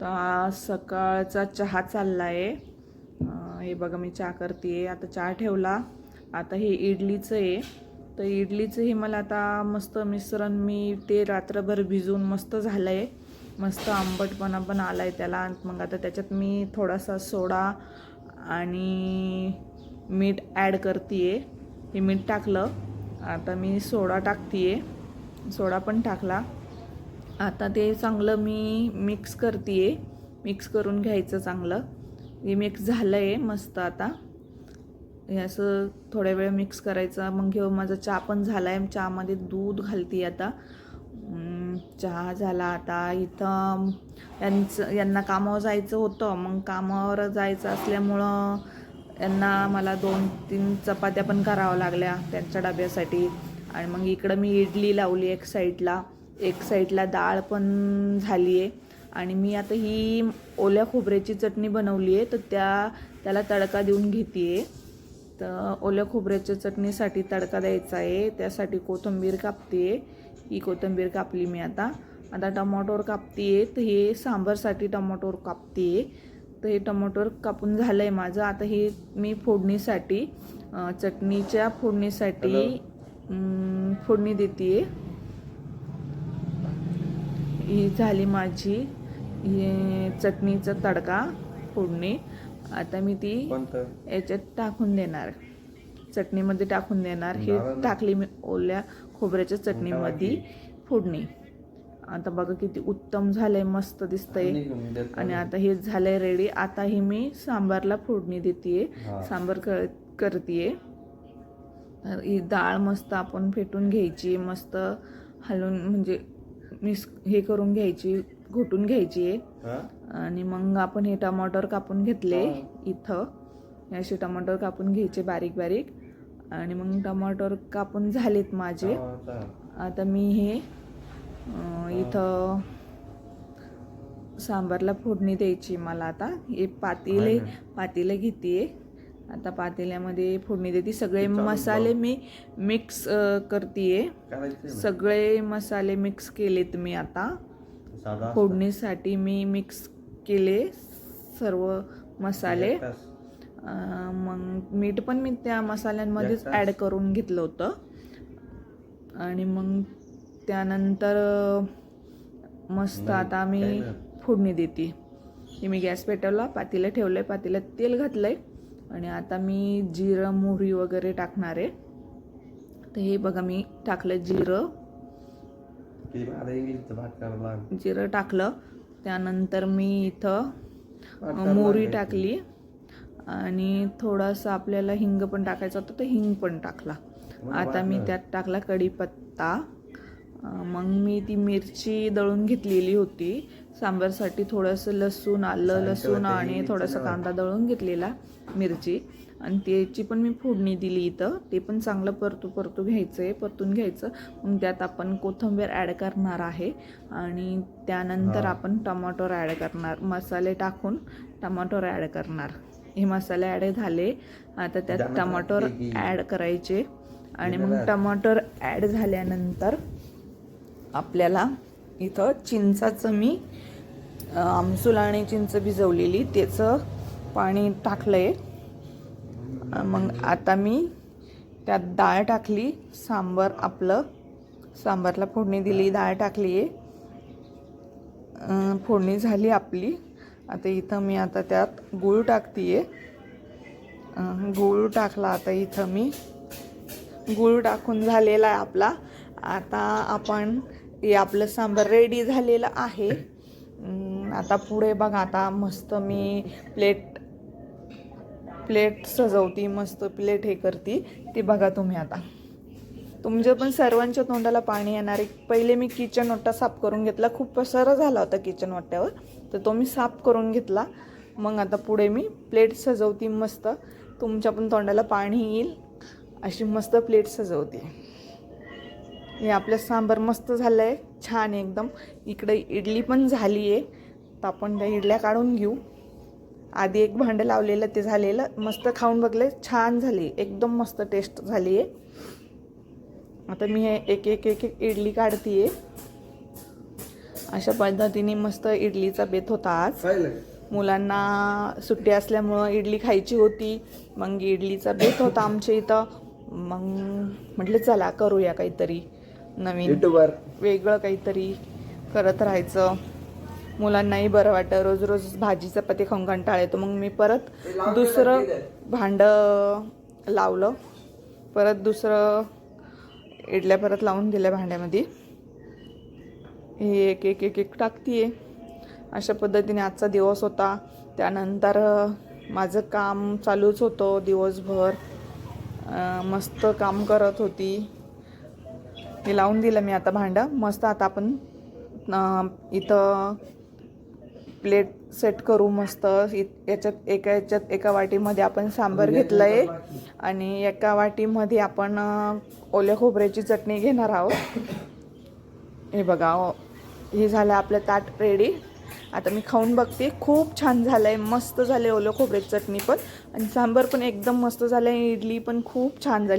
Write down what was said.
तर आज सकाळचा चहा चालला आहे हे बघा मी चहा करते आता चहा ठेवला. आता हे इडलीचं आहे. तर इडलीचं हे मला आता मस्त मिश्रण मी ते रात्रभर भिजवून मस्त झालं आहे मस्त आंबटपणा पण आला आहे त्याला मग आता त्याच्यात मी थोडासा सोडा आणि मीठ ॲड करते हे मीठ टाकलं. आता मी सोडा टाकते सोडा पण टाकला. आता ते चांगलं मी मिक्स करते मिक्स करून घ्यायचं चांगलं. हे मिक्स झालं आहे मस्त आता. हे असं थोड्या वेळ मिक्स करायचं. मग घेऊ माझा चहा पण झाला आहे चहामध्ये दूध घालते आता. चहा झाला आता. इथं यांचं यांना कामावर जायचं होतं. मग कामावर जायचं असल्यामुळं यांना मला दोन तीन चपात्या पण कराव्या लागल्या त्यांच्या डब्यासाठी. आणि मग इकडं मी इडली लावली एक साईडला एक साईडला डाळ पण झाली आहे आणि मी आता ही ओल्या खोबऱ्याची चटणी बनवली आहे तर त्या त्याला तडका देऊन घेते आहे तर ओल्या खोबऱ्याच्या चटणीसाठी तडका द्यायचा आहे त्यासाठी कोथिंबीर कापते ही कोथिंबीर कापली मी आता. आता टमाटोर कापते तर हे सांबारसाठी टमाटोर कापते तर हे टमाटोर कापून झालं आहे माझं. आता हे मी फोडणीसाठी चटणीच्या फोडणीसाठी फोडणी देते ही झाली माझी हे चटणीचा तडका फोडणी. आता मी ती याच्यात टाकून देणार. चटणीमध्ये टाकून देणार. हे टाकली मी ओल्या खोबऱ्याच्या चटणीमध्ये फोडणी. आता बघा किती उत्तम झालंय मस्त दिसतंय. आणि आता हे झालंय रेडी आता हे मी सांबारला फोडणी देते. सांबार कर करते ही डाळ मस्त आपण फेटून घ्यायची मस्त हलवून म्हणजे मिस हे करून घ्यायची घोटून घ्यायची हा? आणि मग आपण हे टमाटर कापून घेतले. इथं असे टमाटर कापून घ्यायचे बारीक बारीक आणि मग टमाटर कापून झालेत माझे आता. मी हे इथं सांबारला फोडणी द्यायची मला आता हे पातेले आहे. पातेले घेते आता पातेल्यामध्ये फोडणी देते. सगळे मसाले मी मिक्स करते. सगळे मसाले मिक्स केलेत मी आता. फोडणीसाठी मी मिक्स केले सर्व मसाले. मग मीठ पण मी त्या मसाल्यांमध्येच. ॲड करून घेतलं होतं. आणि मग त्यानंतर मस्त आता मी. फोडणी देते. हे मी गॅस पेटवला पातेलं ठेवलं आहे पातेल्यात तेल घातलं आहे आणि आता मी जिरं मोहरी वगैरे टाकणार आहे. तर हे बघा मी टाकलं जिरं. जिरं टाकलं. त्यानंतर मी इथं मोहरी. टाकली. आणि थोडासा आपल्याला हिंग पण टाकायचा होता तर हिंग पण टाकला. आता मी. त्यात टाकला कढीपत्ता. मग मी ती मिरची दळून घेतलेली होती. सांबारसाठी थोडंसं लसूण आलं लसूण आणि थोडासा. कांदा दळून घेतलेला मिरची आणि त्याची पण मी फोडणी दिली इथं ते पण चांगलं परतू परतू घ्यायचं आहे परतून घ्यायचं मग त्यात आपण कोथिंबीर ॲड करणार आहे आणि त्यानंतर. आपण टमाटोर ॲड करणार मसाले टाकून टमाटोर ॲड करणार हे मसाले ॲड झाले आता त्यात टमाटोर. ॲड करायचे आणि मग. टमाटर ॲड झाल्यानंतर आपल्याला इथं चिंचाचं मी आमसूल आणि चिंच भिजवलेली त्याचं पाणी टाकलं आहे मग आता मी त्यात डाळ टाकली सांबार आपलं सांबारला फोडणी दिली डाळ टाकली. आहे फोडणी झाली आपली. आता इथं मी आता त्यात गूळ टाकते आहे गूळ टाकला आता इथं मी. गूळ टाकून झालेला आहे आपला. आता आपण हे आपलं सांबार रेडी झालेलं आहे. आता पुढे बघा आता मस्त मी प्लेट प्लेट सजवती मस्त प्लेट हे करती. ती बघा तुम्ही आता. तुमच्या पण सर्वांच्या तोंडाला पाणी येणार आहे. पहिले मी किचन ओट्टा साफ करून घेतला. खूप पसारा झाला होता किचन ओट्ट्यावर. तर तो मी साफ करून घेतला. मग आता पुढे मी प्लेट सजवती मस्त. तुमच्या पण तोंडाला पाणी येईल. अशी मस्त प्लेट सजवते. हे आपलं सांबार मस्त झालं आहे छान आहे एकदम. इकडे इडली पण झाली आहे तर आपण त्या इडल्या काढून घेऊ. आधी एक भांडं लावलेलं ते झालेलं. मस्त खाऊन बघले छान झाली. एकदम मस्त टेस्ट झाली आहे आता मी हे एक एक एक एक इडली काढते अशा पद्धतीने मस्त इडलीचा बेत होता आज. मुलांना सुट्टी असल्यामुळं इडली खायची होती. मग इडलीचा बेत होता आमच्या इथं. मग म्हटलं चला करूया काहीतरी नवीन वेगळं काहीतरी करत राहायचं. मुलांनाही बरं वाटतं. रोज रोज भाजी चपाती खाऊन कंटाळा येतो. मग मी परत दुसरं भांडं लावलं. परत दुसरं इडल्या परत लावून दिल्या भांड्यामध्ये. हे एक एक एक एक टाकतीये. अशा पद्धतीने आजचा दिवस होता. त्यानंतर माझं काम चालूच होतं दिवसभर. मस्त काम करत होती. हे लावून दिलं मी आता भांडं. मस्त आता आपण इथं प्लेट सेट करू मस्त. याच्यात एका याच्यात एका वाटीमध्ये आपण सांबर घेतलं आहे आणि एका वाटीमध्ये आपण ओल्या खोबऱ्याची चटणी घेणार आहोत. हे बघा हे झालं आपलं ताट रेडी आता मी खाऊन बघते. खूप छान झालं आहे मस्त झाले ओलं खोबऱ्याची चटणी पण. आणि सांबर पण एकदम मस्त झालं आहे इडली पण खूप छान झाली.